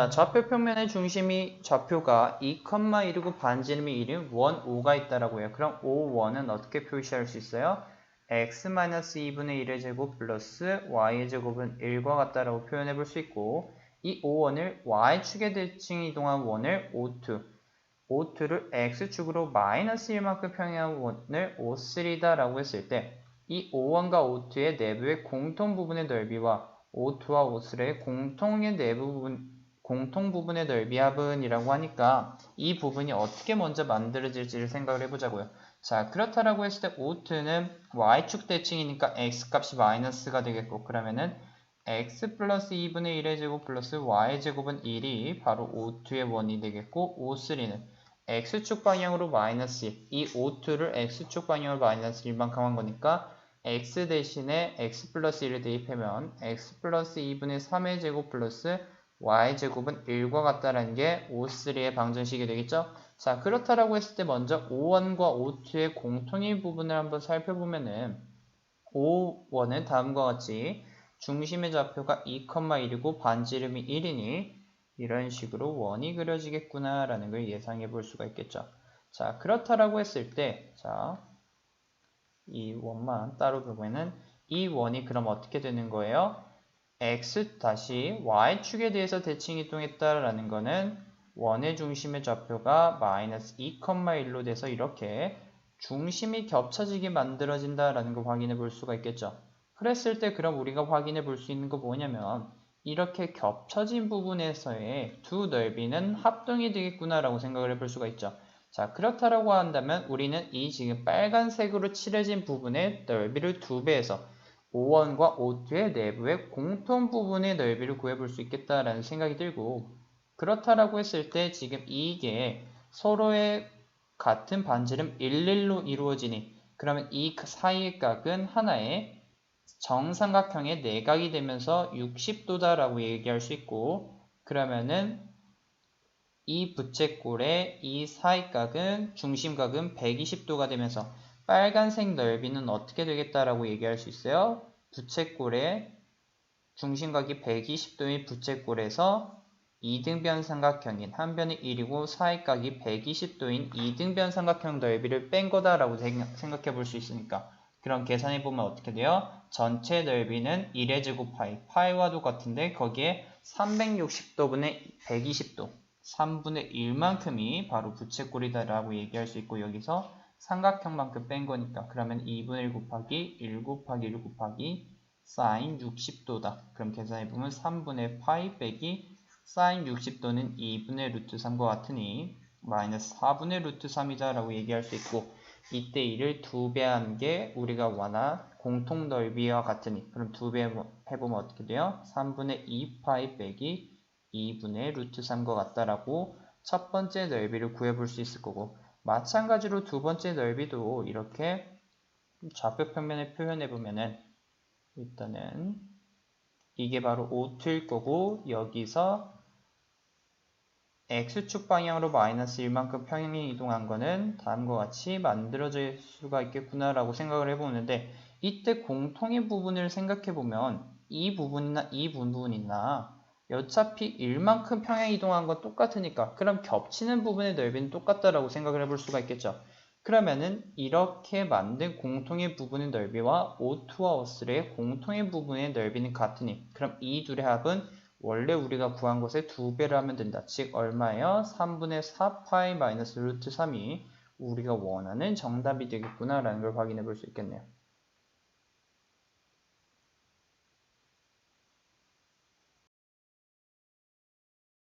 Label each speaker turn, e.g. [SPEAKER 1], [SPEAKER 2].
[SPEAKER 1] 자, 좌표 평면의 중심이 좌표가 2,1이고 반지름이 1인 원 5가 있다라고 해요. 그럼 5 원은 어떻게 표시할 수 있어요? x-2분의 1의 제곱 플러스 y의 제곱은 1과 같다라고 표현해 볼 수 있고 이 5원을 y축의 대칭 이동한 원을 O2 O2를 x축으로 마이너스 1만큼 평행한 원을 O3다라고 했을 때 이 5원과 O2의 내부의 공통 부분의 넓이와 O2와 O3의 공통의 내부 부분 공통 부분의 넓이 합은이라고 하니까 이 부분이 어떻게 먼저 만들어질지를 생각을 해보자고요. 자, 그렇다라고 했을 때 O2는 Y축 대칭이니까 X값이 마이너스가 되겠고 그러면은 X 플러스 2분의 1의 제곱 플러스 Y의 제곱은 1이 바로 O2의 원이 되겠고 O3는 X축 방향으로 마이너스 1, 이 O2를 X축 방향으로 마이너스 1만큼 한 거니까 X 대신에 X 플러스 1을 대입하면 X 플러스 2분의 3의 제곱 플러스 y제곱은 1과 같다라는 게 O3의 방정식이 되겠죠? 자, 그렇다라고 했을 때 먼저 O1과 O2의 공통인 부분을 한번 살펴보면은 O1은 다음과 같이 중심의 좌표가 2,1이고 반지름이 1이니 이런 식으로 원이 그려지겠구나 라는 걸 예상해 볼 수가 있겠죠. 자, 그렇다라고 했을 때, 자, 이 원만 따로 보면은 이 원이 그럼 어떻게 되는 거예요? X 다시 y축에 대해서 대칭 이동했다라는 거는 원의 중심의 좌표가 마이너스 2,1로 돼서 이렇게 중심이 겹쳐지게 만들어진다라는 걸 확인해 볼 수가 있겠죠. 그랬을 때 그럼 우리가 확인해 볼 수 있는 거 뭐냐면 이렇게 겹쳐진 부분에서의 두 넓이는 합동이 되겠구나라고 생각을 해 볼 수가 있죠. 자 그렇다라고 한다면 우리는 이 지금 빨간색으로 칠해진 부분의 넓이를 두 배해서 5원과 O2의 내부의 공통 부분의 넓이를 구해볼 수 있겠다라는 생각이 들고 그렇다라고 했을 때 지금 이게 서로의 같은 반지름 11로 이루어지니 그러면 이 사이의 각은 하나의 정삼각형의 내각이 되면서 60도다라고 얘기할 수 있고 그러면은 이 부채꼴의 이 사이각은 중심각은 120도가 되면서 빨간색 넓이는 어떻게 되겠다라고 얘기할 수 있어요? 부채꼴의 중심각이 120도인 부채꼴에서 이등변 삼각형인 한 변이 1이고 사이각이 120도인 이등변 삼각형 넓이를 뺀 거다라고 생각해 볼 수 있으니까 그럼 계산해 보면 어떻게 돼요? 전체 넓이는 1의 제곱 파이, 파이와도 같은데 거기에 360도분의 120도, 3분의 1만큼이 바로 부채꼴이다라고 얘기할 수 있고 여기서 삼각형만큼 뺀 거니까 그러면 2분의 1 곱하기 1 곱하기 1 곱하기 사인 60도다. 그럼 계산해보면 3분의 파이 빼기 사인 60도는 2분의 루트 3과 같으니 마이너스 4분의 루트 3이다 라고 얘기할 수 있고 이때 1을 2배 한 게 우리가 원한 공통 넓이와 같으니 그럼 2배 해보면 어떻게 돼요? 3분의 2 파이 빼기 2분의 루트 3과 같다라고 첫 번째 넓이를 구해볼 수 있을 거고 마찬가지로 두 번째 넓이도 이렇게 좌표 평면을 표현해 보면은 일단은 이게 바로 O2일 거고 여기서 X축 방향으로 마이너스 1만큼 평행이 이동한 거는 다음과 같이 만들어질 수가 있겠구나 라고 생각을 해보는데 이때 공통의 부분을 생각해 보면 이 부분이나 이 부분이나 어차피 1만큼 평행 이동한 건 똑같으니까 그럼 겹치는 부분의 넓이는 똑같다라고 생각을 해볼 수가 있겠죠. 그러면은 이렇게 만든 공통의 부분의 넓이와 O2와 O3의 공통의 부분의 넓이는 같으니 그럼 이 둘의 합은 원래 우리가 구한 것의 두 배를 하면 된다. 즉 얼마예요? 3분의 4파이 마이너스 루트 3이 우리가 원하는 정답이 되겠구나 라는 걸 확인해 볼 수 있겠네요.